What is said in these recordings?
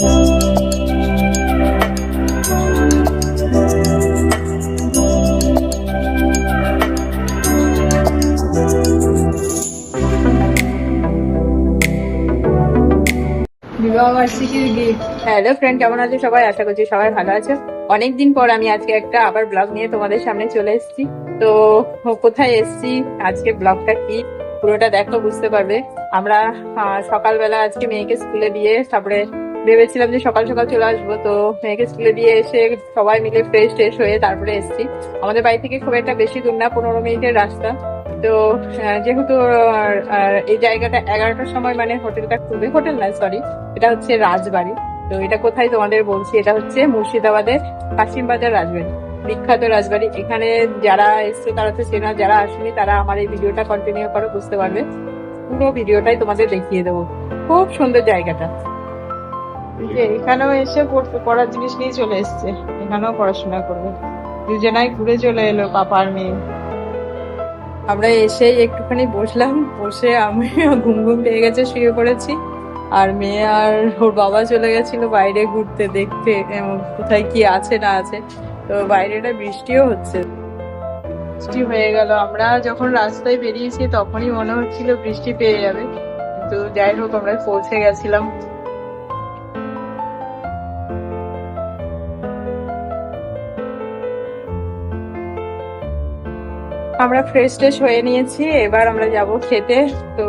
Hello friend কেমন আছো সবাই? আশা করছি সবাই ভালো আছে। অনেকদিন পর আমি আজকে একটা আবার ব্লগ নিয়ে তোমাদের সামনে চলে এসেছি। তো কোথায় এসেছি? আজকে ব্লগটা কি? পুরোটা দেখো, বুঝতে পারবে। আমরা সকালবেলা আজকে মেয়েকে স্কুলে দিয়ে তারপরে ভেবেছিলাম যে সকাল সকাল চলে আসব, তো মেয়েকে স্কুলে দিয়ে এসে সবাই মিলে ফ্রেশ ট্রেশ হয়ে তারপরে এসেছি। আমাদের বাড়ি থেকে খুব একটা বেশি দূর না, পনেরো মিনিটের রাস্তা। তো যেহেতু এই জায়গাটা এগারোটার সময় মানে হোটেলটা খুলবে হোটেল না সরি এটা হচ্ছে রাজবাড়ি। তো এটা কোথায় তোমাদের বলছি, এটা হচ্ছে মুর্শিদাবাদের কাশিমবাজার রাজবাড়ি। বিখ্যাত রাজবাড়ি। এখানে যারা এসছে, তারা তো চেনা, যারা আসেনি, তারা আমার এই ভিডিওটা কন্টিনিউ করো, বুঝতে পারবে। পুরো ভিডিওটাই তোমাদের দেখিয়ে দেবো। খুব সুন্দর জায়গাটা। যে এখানেও এসে পড়তে পড়ার জিনিস নিয়ে চলে এসছে। এখানেও পড়াশোনা করবে। দুজনাই ঘুরে চলে এলো পাপার মেয়ে। আমরা এসেই একটুখানি বসলাম। বসে আমি ঘুম ঘুম পেয়ে গেছে, শুয়ে পড়েছি। আর মেয়ে আর ওর বাবা চলে গেছিল বাইরে ঘুরতে দেখতে কোথায় কি আছে না আছে। তো বাইরেটা বৃষ্টিও হচ্ছে। বৃষ্টি হয়ে গেল। আমরা যখন রাস্তায় বেরিয়েছি তখনই মনে হচ্ছিল বৃষ্টি পেয়ে যাবে। কিন্তু যাই হোক, আমরা পৌঁছে গেছিলাম। আমরা ফ্রেশ ট্রেশ হয়ে নিয়েছি, এবার আমরা যাব খেতে। তো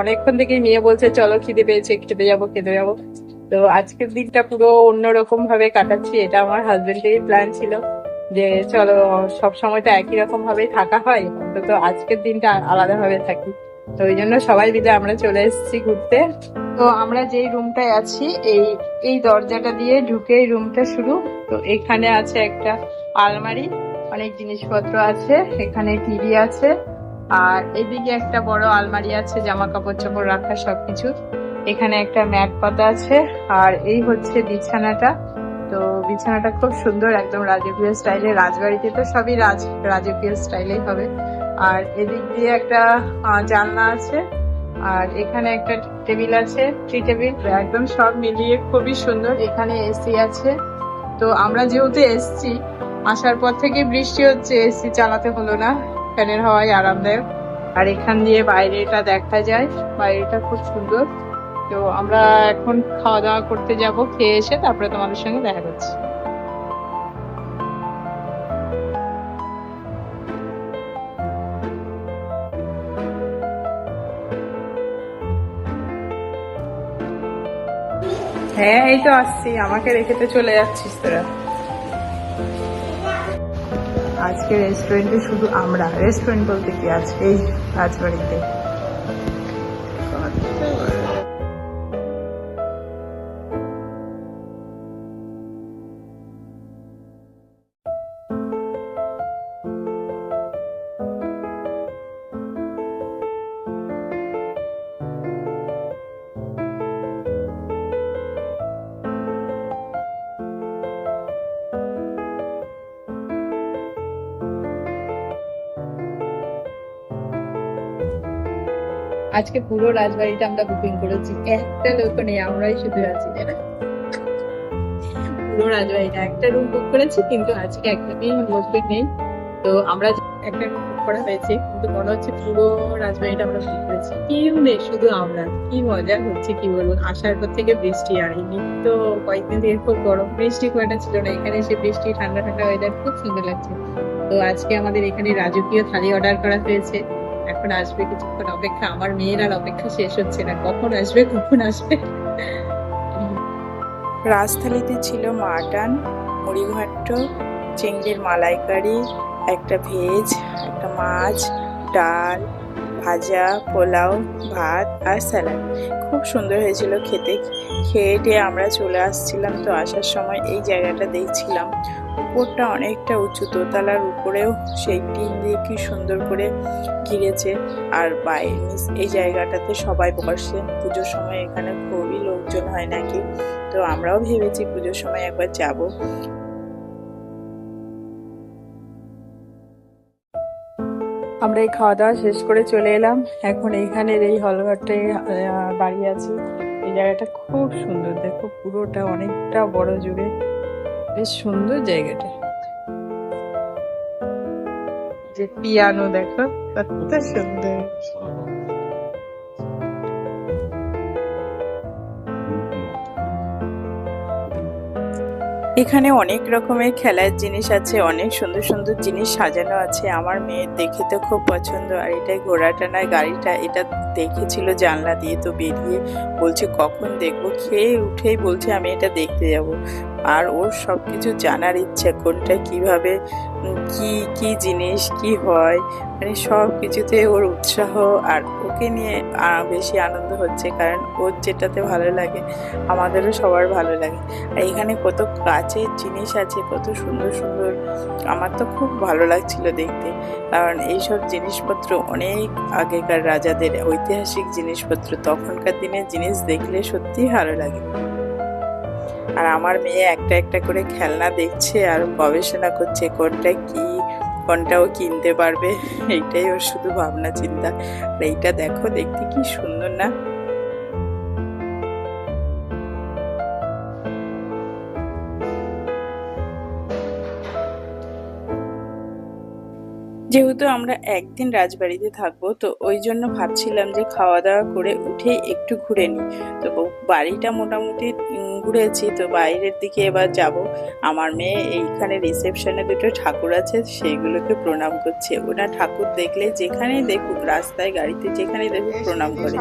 অনেকক্ষণ থেকে মেয়ে বলছে, চলো খিদে পেয়েছে, খেতে যাব খেতে যাব। তো আজকের দিনটা পুরো অন্যরকম ভাবে কাটাচ্ছি, এটা আমার হাজবেন্ডেরই প্ল্যান ছিল যে, চলো, সব সময় তো একই রকম ভাবেই থাকা হয়, অন্তত আজকের দিনটা আলাদা ভাবে থাকি। তো ওই জন্য সবাই মিলে আমরা চলে এসেছি ঘুরতে। তো আমরা যেই রুমটায় আছি, এই এই দরজাটা দিয়ে ঢুকেই রুমটা শুরু। তো এখানে আছে একটা আলমারি অনেক জিনিসপত্র আছে, এখানে টিভি আছে, আর এদিকে একটা বড় আলমারি আছে জামা কাপড় চাপড় রাখার সবকিছু। এখানে একটা ম্যাট পাতা আছে, আর এই হচ্ছে বিছানাটা। তো বিছানাটা খুব সুন্দর, একদম রাজকীয় স্টাইলে, রাজবাড়িতে তো সবই রাজ, রাজকীয় স্টাইলেই হবে। আর এদিক দিয়ে একটা জানলা আছে, আর এখানে একটা টেবিল আছে, টি টেবিল। একদম সব মিলিয়ে খুবই সুন্দর। এখানে এসি আছে। তো আমরা যেহেতু এসছি আসার পর থেকে বৃষ্টি হচ্ছে, এসি চালাতে হলো না, ফ্যানের হাওয়ায় আরামদায়ক। আর এখান দিয়ে বাইরেটা দেখা যায়, বাইরেটা খুব সুন্দর। তো আমরা এখন খাওয়া দাওয়া করতে যাব, খেয়ে এসে তারপরে তোমাদের সঙ্গে দেখা করছি। হ্যাঁ এই তো আসছি। আমাকে রেখে তো চলে যাচ্ছিস তোরা। আজকে রেস্টুরেন্টে শুধু আমরা। রেস্টুরেন্ট বলতে কি আজকে? এই রাজবাড়িতে আজকে পুরো রাজবাড়িটা আমরা বুকিং করেছি। একটা লোক নেই, আমরাই শুধু আছি? পুরো রাজবাড়িটা, একটা রুম বুক করেছি, কিন্তু আজকে একদমই লোক নেই। তো আমরা একটা রুম বুক করা হয়েছে, কিন্তু মনে হচ্ছে পুরো রাজবাড়িটা আমরা বুক করেছি। কেউ নেই, শুধু আমরা। কি মজা হচ্ছে, কি বলব? আসার পর থেকে বৃষ্টি আর এমনি তো কয়েকদিন থেকে খুব গরম, বৃষ্টি খুব একটা ছিল না। এখানে এসে বৃষ্টি, ঠান্ডা ঠান্ডা ওয়েদার খুব সুন্দর লাগছে। তো আজকে আমাদের এখানে রাজকীয় থালি অর্ডার করা হয়েছে। এখন আসবে কিছুক্ষণ অপেক্ষা। আমার মেয়ের আর অপেক্ষা শেষ হচ্ছে না। কখন আসবে কখন আসবে? রাজথালিতে ছিল মাটন, মুড়িঘাট্ট, চিংড়ির মালাইকারি, একটা ভেজ, একটা মাছ, ডাল, ভাজা, পোলাও, ভাত আর স্যালাড। খুব সুন্দর হয়েছিল খেতে। খেয়ে টেয়ে আমরা চলে আসছিলাম তো আসার সময় এই জায়গাটা দেখছিলাম। উপরটা অনেকটা উঁচু, দোতলার উপরেও সেই টিন দিয়ে কি সুন্দর করে ঘিরেছে আর বাইরে এই জায়গাটাতে সবাই বসে। পুজোর সময় এখানে খুবই লোকজন হয় নাকি? তো আমরাও ভেবেছি পুজোর সময় একবার যাব। আমরা এই খাওয়া দাওয়া শেষ করে চলে এলাম। এখন এইখানের এই হলঘরটায় বাড়ি আছি। এই জায়গাটা খুব সুন্দর, দেখো পুরোটা অনেকটা বড় জুড়ে। বেশ সুন্দর জায়গাটা। যে পিয়ানো দেখো, কত সুন্দর। এখানে অনেক রকমের খেলার জিনিস আছে, অনেক সুন্দর সুন্দর জিনিস সাজানো আছে। আমার মেয়ের দেখে তো খুব পছন্দ। আর এটা ঘোড়াটা না, গাড়িটা, এটা দেখেছিল জানলা দিয়ে তো বেরিয়ে বলছে, কখন দেখব? খেয়ে উঠেই বলছে, আমি এটা দেখতে যাব। আর ওর সব কিছু জানার ইচ্ছা কোনটা, কীভাবে কি কি জিনিস, কি হয় মানে সব কিছুতে ওর উৎসাহ আর ওকে নিয়ে বেশি আনন্দ হচ্ছে, কারণ ওর যেটাতে ভালো লাগে, আমাদেরও সবার ভালো লাগে। আর এখানে কত কাচের জিনিস আছে, কত সুন্দর সুন্দর, আমার তো খুব ভালো লাগছিল দেখতে। কারণ এইসব জিনিসপত্র অনেক আগেকার রাজাদের ঐতিহাসিক জিনিসপত্র, তখনকার দিনের জিনিস দেখলে সত্যিই ভালো লাগে। আর আমার মেয়ে একটা একটা করে খেলনা দেখছে আর গবেষণা করছে কোনটা কি, কোনটাও কিনতে পারবে। এইটাই ওর শুধু ভাবনা, চিন্তা। আর এইটা দেখো, দেখতে কি সুন্দর না? যেহেতু আমরা একদিন রাজবাড়িতে থাকব তো ওই জন্য ভাবছিলাম যে খাওয়া দাওয়া করে উঠেই একটু ঘুরে নিই। তো বাড়িটা মোটামুটি ঘুরেছি তো বাইরের দিকে এবার যাব। আমার মেয়ে এইখানে রিসেপশনে দুটো ঠাকুর আছে সেইগুলোকে প্রণাম করছে। ওরা ঠাকুর দেখলে যেখানেই দেখুক রাস্তায় গাড়িতে যেখানেই দেখুক প্রণাম করে।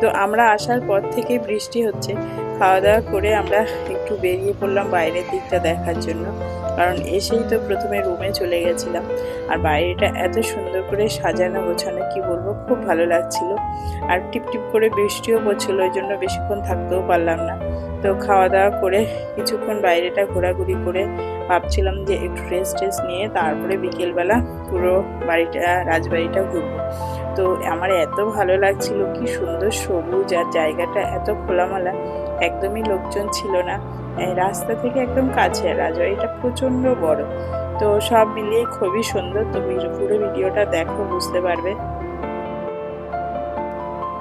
তো আমরা আসার পর থেকে বৃষ্টি হচ্ছে। খাওয়া দাওয়া করে আমরা একটু বেরিয়ে পড়লাম বাইরের দিকটা দেখার জন্য। কারণ এসেই তো প্রথমে রুমে চলে গেছিলাম। আর বাইরেটা এত সুন্দর করে সাজানো, গোছানো, কি বলব, খুব ভালো লাগছিল। আর টিপ টিপ করে বৃষ্টিও পড়ছিল, ওই জন্য বেশিক্ষণ থাকতেও পারলাম না। তো খাওয়া দাওয়া করে কিছুক্ষণ বাইরেটা ঘোরাঘুরি করে ভাবছিলাম যে একটু রেস্ট টেস্ট নিয়ে তারপরে বিকেলবেলা পুরো বাড়িটা, রাজবাড়িটা ঘুরবো। তো আমার এত ভালো লাগছিল, কি সুন্দর সবুজ আর জায়গাটা এত খোলামেলা। একদমই লোকজন ছিল না। রাস্তা থেকে একদম কাছে, রাজবাড়িটা প্রচণ্ড বড়। তো সব মিলিয়ে খুবই সুন্দর। তো পুরো ভিডিওটা দেখো, বুঝতে পারবে।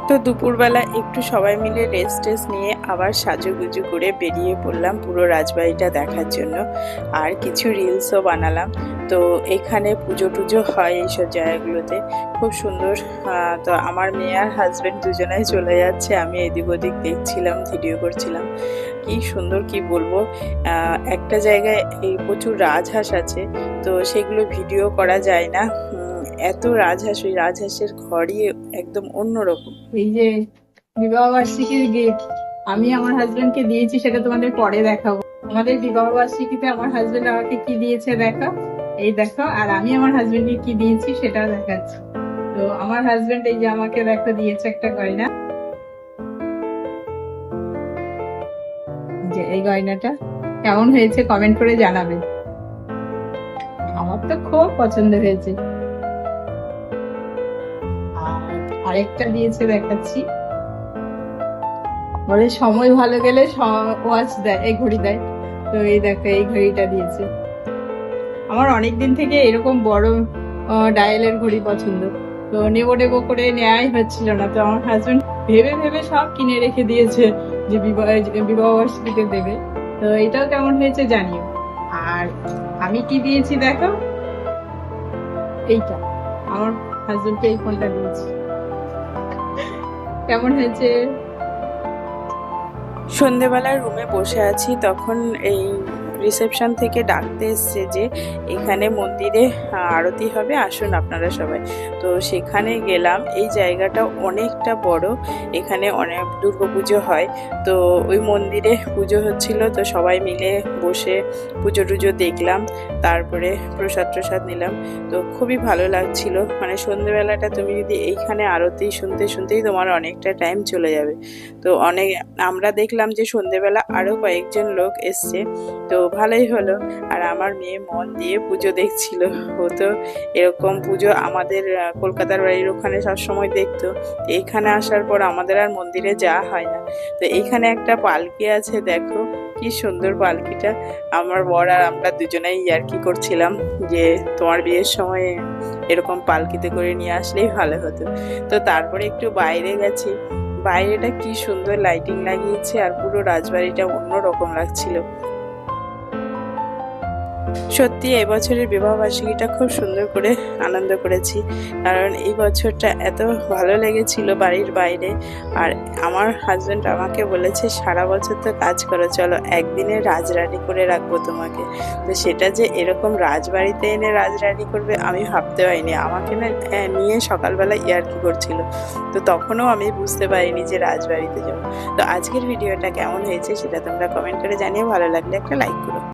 তো দুপুরবেলা একটু সবাই মিলে রেস্ট টেস্ট নিয়ে আবার সাজুগুজু করে বেরিয়ে পড়লাম পুরো রাজবাড়িটা দেখার জন্য। আর কিছু রিলসও বানালাম। তো এখানে পুজো টুজো হয় এইসব জায়গাগুলোতে। খুব সুন্দর। তো আমার মেয়ে আর হাজব্যান্ড দুজনেই চলে যাচ্ছে। আমি এদিক ওদিক দেখছিলাম ভিডিও করছিলাম। কি সুন্দর কি বলব? একটা জায়গায় এই প্রচুর রাজহাঁস আছে। তো সেগুলো ভিডিও করা যায় না। এত রাজহাঁস, ওই রাজহাঁসের ঘরই একদম অন্যরকম। এই যে বিবাহ বার্ষিকীর গিফট আমি আমার হাজবেন্ডকে দিয়েছি, সেটা তোমাদের পরে দেখাবো। আমাদের বিবাহ বার্ষিকীতে আমার হাজবেন্ড আমাকে কি দিয়েছে দেখো? এই দেখো, আর আমি আমার হাজবেন্ডকে কি দিয়েছি, সেটা দেখাচ্ছি। তো আমার হাজবেন্ড এই যে আমাকে দেখো, দিয়েছে একটা গয়না। যে এই গয়নাটা কেমন হয়েছে কমেন্ট করে জানাবে। আমার তো খুব পছন্দ হয়েছে। আরেকটা দিয়েছে দেখাচ্ছি। বলে সময় ভালো গেলে ওয়াচ দেয়, এই ঘড়ি দেয়। তো এই দেখো, এই ঘড়িটা দিয়েছে। আমার অনেক দিন থেকে এরকম বড় ডায়ালের ঘড়ি পছন্দ। তো নেব নেব করে নেওয়াই হচ্ছিল না। তো আমার হাজবেন্ড ভেবে ভেবে সব কিনে রেখে দিয়েছে যে বিবাহ বিবাহ দেবে। তো এটাও কেমন হয়েছে জানিও। আর আমি কি দিয়েছি দেখো? এইটা। আমার হাজবেন্ডকে এই ফোনটা দিয়েছি। কেমন হয়েছে? সন্ধেবেলার রুমে বসে আছি তখন এই রিসেপশন থেকে ডাকতে এসছে যে এখানে মন্দিরে আরতি হবে, আসুন আপনারা সবাই। তো সেখানে গেলাম, এই জায়গাটা অনেকটা বড়, এখানে অনেক দুর্গাপুজো হয়। তো ওই মন্দিরে পুজো হচ্ছিল, তো সবাই মিলে বসে পুজো টুজো দেখলাম, তারপরে প্রসাদ প্রসাদ নিলাম। তো খুবই ভালো লাগছিল মানে সন্ধেবেলাটা তুমি যদি এইখানে আরতি শুনতে শুনতেই তোমার অনেকটা টাইম চলে যাবে। তো অনেক, আমরা দেখলাম যে সন্ধেবেলা আরও কয়েকজন লোক এসছে, তো ভালোই হলো। আর আমার মেয়ে মন দিয়ে পুজো দেখছিল। ও তো এরকম পুজো আমাদের কলকাতার বাড়ির ওখানে সবসময় দেখতো। এইখানে আসার পর আমাদের আর মন্দিরে যাওয়া হয় না। তো এইখানে একটা পালকি আছে, দেখো কি সুন্দর পালকিটা। আমার বর আর আমরা দুজনেই ইয়ার্কি করছিলাম যে তোমার বিয়ের সময় এরকম পালকিতে করে নিয়ে আসলেই ভালো হতো। তো তারপরে একটু বাইরে গেছি। বাইরেটা কি সুন্দর লাইটিং লাগিয়েছে আর পুরো রাজবাড়িটা অন্যরকম লাগছিল। সত্যি এই বছরের বিবাহবার্ষিকীটা খুব সুন্দর করে আনন্দ করেছি। কারণ এই বছরটা এত ভালো লেগেছিল বাড়ির বাইরে। আর আমার হাজব্যান্ড আমাকে বলেছে সারা বছর তো কাজ করো চলো একদিনে রাজরানি করে রাখব তোমাকে। তো সেটা যে এরকম রাজবাড়িতে এনে রাজরানি করবে আমি ভাবতে পারিনি। আমাকে না আহ, নিয়ে সকালবেলা ইয়ার্কি করছিল। তো তখনও আমি বুঝতে পারিনি যে রাজবাড়িতে যাব। তো আজকের ভিডিওটা কেমন হয়েছে সেটা তোমরা কমেন্ট করে জানিয়ে ভালো লাগলে একটা লাইক করো।